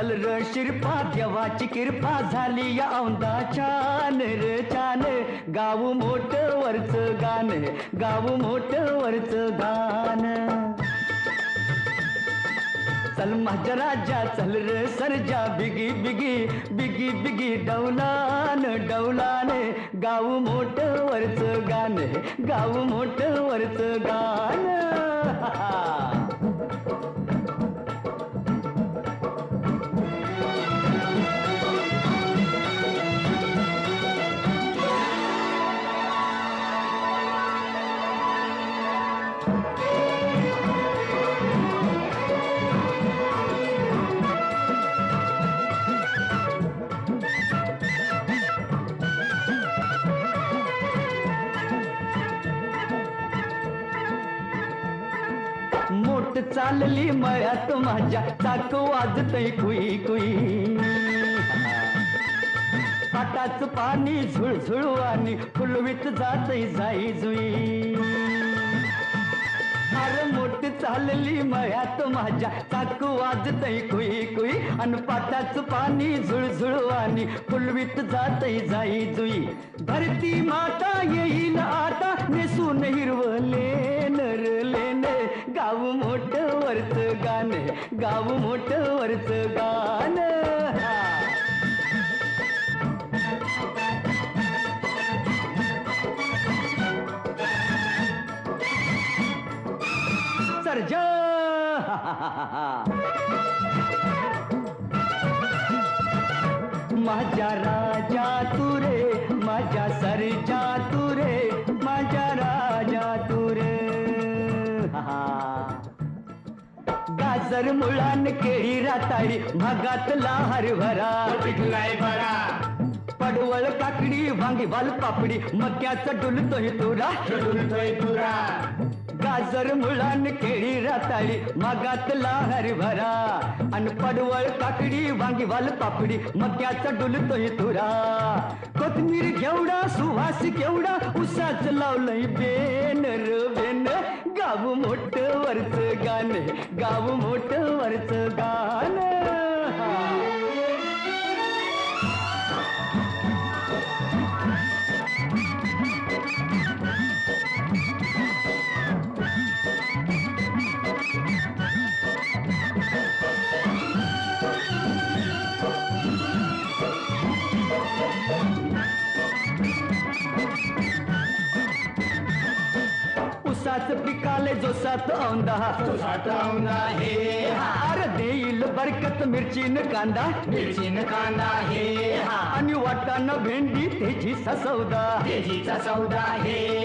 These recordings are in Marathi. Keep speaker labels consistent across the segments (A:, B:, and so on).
A: चल र शिरपा देवाची कृपा झाली या औंदा छान र छान गाव मोठ वरच गाण गाव मोठ वरच गाण चल माझ्या राजा चल र सरजा. बिगी बिगी बिगी बिगी. डौलान डौलाने गाव मोठ वरचं गाण गाव मोठ वरचं गाण. चालली मळ्यात माझ्या चाक वाजतय कुई कुई. पाटाच पाणी झुळझुळू आणि फुलवीत जातय जाई जुई. अरे मोठ चालली मळ्यात माझ्या चाक वाजतय कुई कुई. आणि पाटाच पाणी झुळझुळू आणि फुलवीत जातय जाई जुई. धरती माता येई वरच गाण गाव मोठ वरच गाण. सर्जा. माझ्या राजा तुरे माझ्या सर्जा. गाजर मुळान केळी राताळी भागातला हरभरा.
B: बरा.
A: पडवळ काकडी वांगी वाल पापडी मक्याचा डुलतोय तुरा.
B: तुरा.
A: गाजर मुळान केळी राताळी मागातला हरभरा. आणि पडवळ काकडी वांगी वाल पापडी मक्याचा डुलतोय तुरा. कोथमीर घेवडा सुवास केवडा उसाच लावलंय बेनर र बेन. गाव मोठ वरच गाणे गाव मोठ वरच गाणे. पिकाले जोसात औंदा
B: तो साठवून आहे
A: अरे देईल बरकत मिरचीन कांदा.
B: मिरचीन कांदा हा
A: आणि वाटाणा भेंडी त्याची ससौदा.
B: तेजीचा सौदा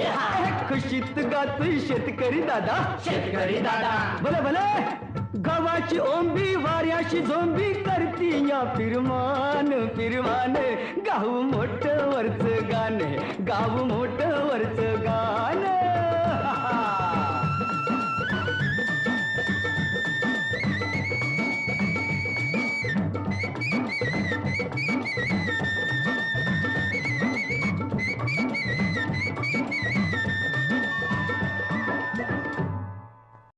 B: हा
A: खुशीत गातोय शेतकरी दादा.
B: शेतकरी दादा.
A: भले भले. गव्हाची ओंबी वाऱ्याशी झोंबी करती या फिरमान फिरमान. गाव मोठ वरच गाण. गाण